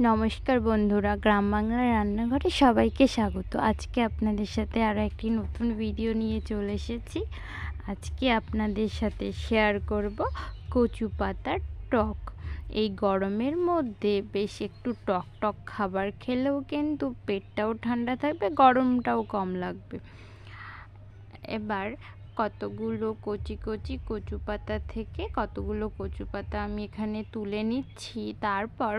নমস্কার বন্ধুরা, গ্রাম বাংলার রান্নাঘরে সবাইকে স্বাগত। আজকে আপনাদের সাথে আরও একটি নতুন ভিডিও নিয়ে চলে এসেছি। আজকে আপনাদের সাথে শেয়ার করব কচু পাতার টক। এই গরমের মধ্যে বেশ একটু টক টক খাবার খেলেও কিন্তু পেটটাও ঠান্ডা থাকবে, গরমটাও কম লাগবে। এবার কতগুলো কচি কচি কচু পাতা থেকে কতগুলো কচু পাতা আমি এখানে তুলে নিচ্ছি। তারপর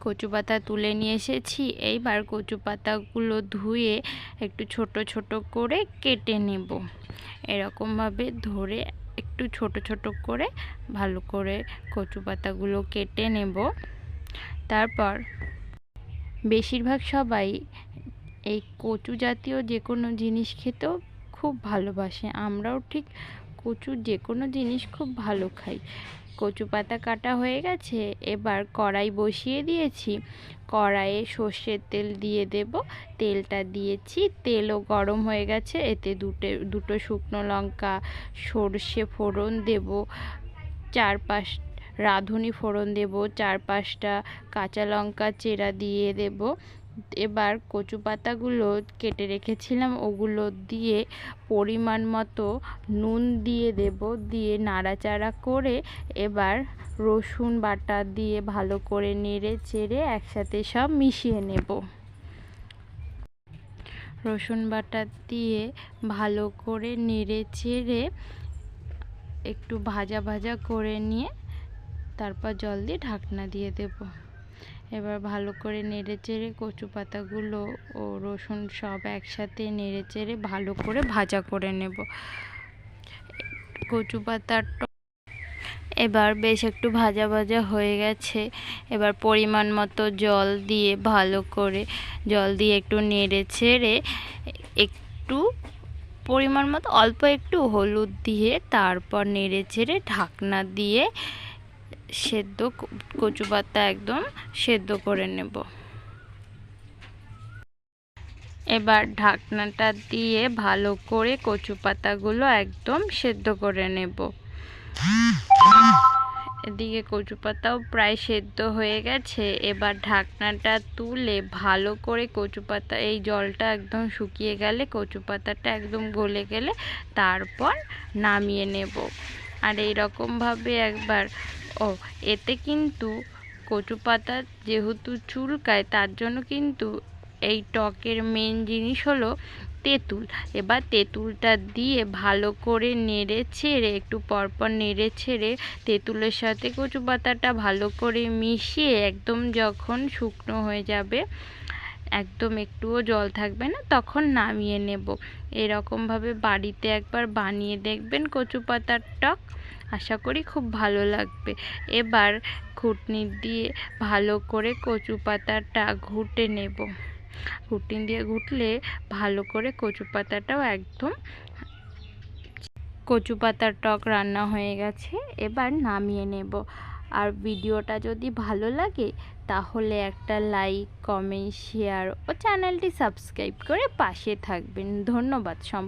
কচু পাতা তুলে নিয়ে এসেছি। এইবার কচু পাতাগুলো ধুয়ে একটু ছোট ছোট করে কেটে নেব। এরকমভাবে ধরে একটু ছোট ছোট করে ভালো করে কচু পাতাগুলো কেটে নেব। তারপর বেশিরভাগ সবাই এই কচু জাতীয় যে কোনো জিনিস খেতেও খুব ভালোবাসে। আমরাও ঠিক কচুর যে কোনো জিনিস খুব ভালো খাই। কচু পাতা কাটা হয়ে গেছে, এবার কড়াই বসিয়ে দিয়েছি। কড়াইয়ে সর্ষের তেল দিয়ে দেব। তেলটা দিয়েছি। তেলও গরম হয়ে গেছে, এতে দুটো দুটো শুকনো লঙ্কা, সর্ষে ফোড়ন দেব। চার পাঁচ রাঁধুনি ফোড়ন দেব। চার পাঁচটা কাঁচা লঙ্কা চেরা দিয়ে দেব। এবার কচু পাতাগুলো কেটে রেখেছিলাম, ওগুলো দিয়ে পরিমাণ মতো নুন দিয়ে দেব, দিয়ে নাড়াচাড়া করে এবার রসুন বাটা দিয়ে ভালো করে নেড়ে চেড়ে একসাথে সব মিশিয়ে নেব। রসুন বাটা দিয়ে ভালো করে নেড়ে চেড়ে একটু ভাজা ভাজা করে নিয়ে তারপর জল দিয়ে ঢাকনা দিয়ে দেবো। এবার ভালো করে নেড়ে চেড়ে কচু পাতাগুলো ও রসুন সব একসাথে নেড়ে চেড়ে ভালো করে ভাজা করে নেব। কচু পাতার এবার বেশ একটু ভাজা ভাজা হয়ে গেছে। এবার পরিমাণ মতো জল দিয়ে ভালো করে জল দিয়ে একটু নেড়ে চেড়ে একটু পরিমাণ মতো অল্প একটু হলুদ দিয়ে তারপর নেড়ে চেড়ে ঢাকনা দিয়ে সেদ্ধ কচু পাতা একদম সেদ্ধ করে নেব। এবার ঢাকনাটা দিয়ে ভালো করে কচু পাতাগুলো একদম সেদ্ধ করে নেব। এদিকে কচু পাতাও প্রায় সেদ্ধ হয়ে গেছে। এবার ঢাকনাটা তুলে ভালো করে কচু পাতা, এই জলটা একদম শুকিয়ে গেলে কচু পাতাটা একদম গলে গেলে তারপর নামিয়ে নেব। আর এই একবার, ও, এতে কিন্তু কচু পাতা যেহেতু চুলকায়, তার জন্য কিন্তু এই টকের মেন জিনিস হলো তেঁতুল। এবার তেঁতুলটা দিয়ে ভালো করে নেড়ে ছেড়ে, একটু পরপর নেড়ে ছেড়ে তেঁতুলের সাথে কচু পাতাটা ভালো করে মিশিয়ে, একদম যখন শুকনো হয়ে যাবে একদম একটুও জল থাকবে না, তখন নামিয়ে নেব। এরকমভাবে বাড়িতে একবার বানিয়ে দেখবেন কচু পাতার টক, আশা করি খুব ভালো লাগবে। এবার ঘুটনি দিয়ে ভালো করে কচু পাতাটা ঘুটে নেব। ঘুটনি দিয়ে ঘুটলে ভালো করে কচু পাতাটাও একদম কচু পাতার টক রান্না হয়ে গেছে, এবার নামিয়ে নেব। আর ভিডিওটা যদি ভালো লাগে তাহলে একটা লাইক কমেন্ট শেয়ার ও চ্যানেলটি সাবস্ক্রাইব করে পাশে থাকবেন। ধন্যবাদ